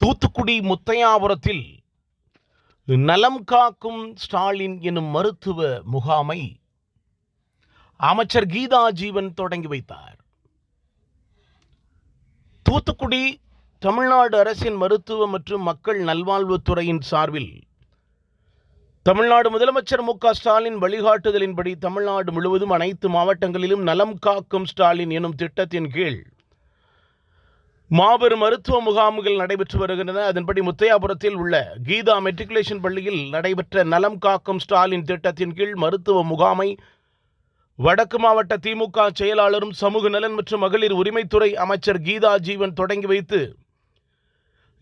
தூத்துக்குடி முத்தையாபுரத்தில் நலம் காக்கும் ஸ்டாலின் எனும் மருத்துவ முகாமை அமைச்சர் கீதா ஜீவன் தொடங்கி வைத்தார். தூத்துக்குடி தமிழ்நாடு அரசின் மருத்துவ மற்றும் மக்கள் நல்வாழ்வுத்துறையின் சார்பில் தமிழ்நாடு முதலமைச்சர் மு க ஸ்டாலின் வழிகாட்டுதலின்படி தமிழ்நாடு முழுவதும் அனைத்து மாவட்டங்களிலும் நலம் காக்கும் ஸ்டாலின் எனும் திட்டத்தின் கீழ் மாபெரும் மருத்துவ முகாம்கள் நடைபெற்று வருகின்றன. அதன்படி முத்தையாபுரத்தில் உள்ள கீதா மெட்ரிகுலேஷன் பள்ளியில் நடைபெற்ற நலம் காக்கும் ஸ்டாலின் திட்டத்தின் கீழ் மருத்துவ முகாமை வடக்கு மாவட்ட திமுக செயலாளரும் சமூக நலன் மற்றும் மகளிர் உரிமைத்துறை அமைச்சர் கீதா ஜீவன் தொடங்கி வைத்து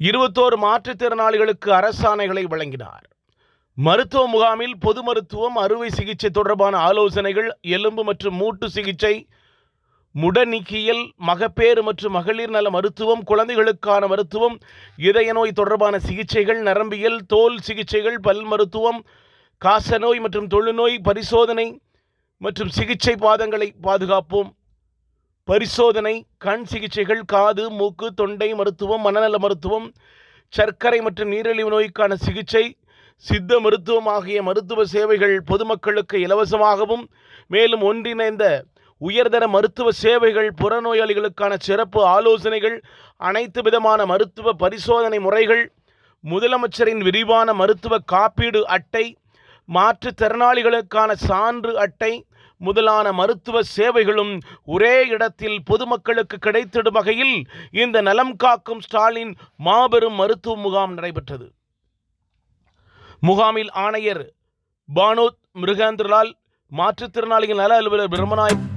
இருபத்தோரு மாற்றுத்திறனாளிகளுக்கு அரசாணைகளை வழங்கினார். மருத்துவ முகாமில் பொது மருத்துவம் அறுவை சிகிச்சை தொடர்பான ஆலோசனைகள் எலும்பு மற்றும் மூட்டு சிகிச்சை முடநீக்கியல் மகப்பேறு மற்றும் மகளிர் நல மருத்துவம் குழந்தைகளுக்கான மருத்துவம் இதய நோய் தொடர்பான சிகிச்சைகள் நரம்பியல் தோல் சிகிச்சைகள் பல் மருத்துவம் காசநோய் மற்றும் தொழுநோய் பரிசோதனை மற்றும் சிகிச்சை பாதங்களை பாதுகாப்போம். பரிசோதனை கண் சிகிச்சைகள் காது மூக்கு தொண்டை மருத்துவம் மனநல மருத்துவம் சர்க்கரை மற்றும் நீரிழிவு நோய்க்கான சிகிச்சை சித்த மருத்துவம் ஆகிய மருத்துவ சேவைகள் பொதுமக்களுக்கு இலவசமாகவும் மேலும் ஒன்றிணைந்த உயர்தர மருத்துவ சேவைகள் புறநோயாளிகளுக்கான சிறப்பு ஆலோசனைகள் அனைத்து விதமான மருத்துவ பரிசோதனை முறைகள் முதலமைச்சரின் விரிவான மருத்துவ காப்பீடு அட்டை மாற்றுத்திறனாளிகளுக்கான சான்று அட்டை முதலான மருத்துவ சேவைகளும் ஒரே இடத்தில் பொதுமக்களுக்கு கிடைத்திடும் வகையில் இந்த நலம் காக்கும் ஸ்டாலின் மாபெரும் மருத்துவ முகாம் நடைபெற்றது. முகாமில் ஆணையர் பானோத் மிருகேந்திரலால் மாற்றுத்திறனாளிகள் நல அலுவலர் பிரம்மநாயக்